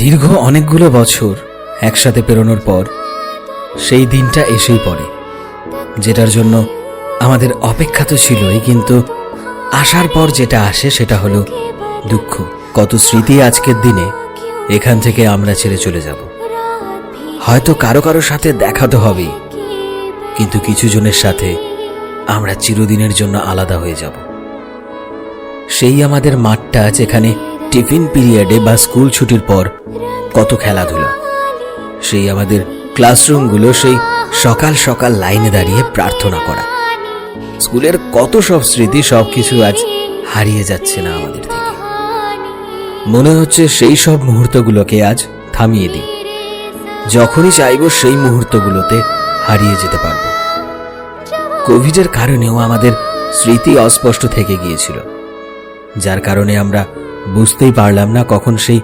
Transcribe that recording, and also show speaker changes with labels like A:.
A: দীর্ঘ অনেকগুলো বছর একসাথে পেরোনোর পর, সেই দিনটা এসেই পড়ে, যেটার জন্য আমাদের অপেক্ষা তো ছিলই, কিন্তু আসার পর যেটা আসে সেটা হলো দুঃখ। কত স্মৃতি আজকের দিনে এখান থেকে আমরা ছেড়ে চলে যাব। হয়তো কারও কারও সাথে দেখা তো হবেই, কিন্তু কিছু জনের সাথে আমরা চিরদিনের জন্য আলাদা হয়ে যাব। সেই আমাদের মাঠটা যেখানে টিফিন পিরিয়ডে বা স্কুল ছুটির পর কত খেলাধুলা। সেই আমাদের ক্লাসরুমগুলো সেই সকাল সকাল লাইনে দাঁড়িয়ে প্রার্থনা করা। স্কুলের কত সব স্মৃতি সব কিছু আজ হারিয়ে যাচ্ছে না আমাদের থেকে। মনে হচ্ছে সেই সব মুহূর্তগুলোকে আজ থামিয়ে দিই। যখনই চাইব সেই মুহূর্তগুলোতে হারিয়ে যেতে পারব। কোভিডের কারণেও আমাদের স্মৃতি অস্পষ্ট থেকে গিয়েছিল। যার কারণে আমরা বুঝতেই পারলাম না কখন সেই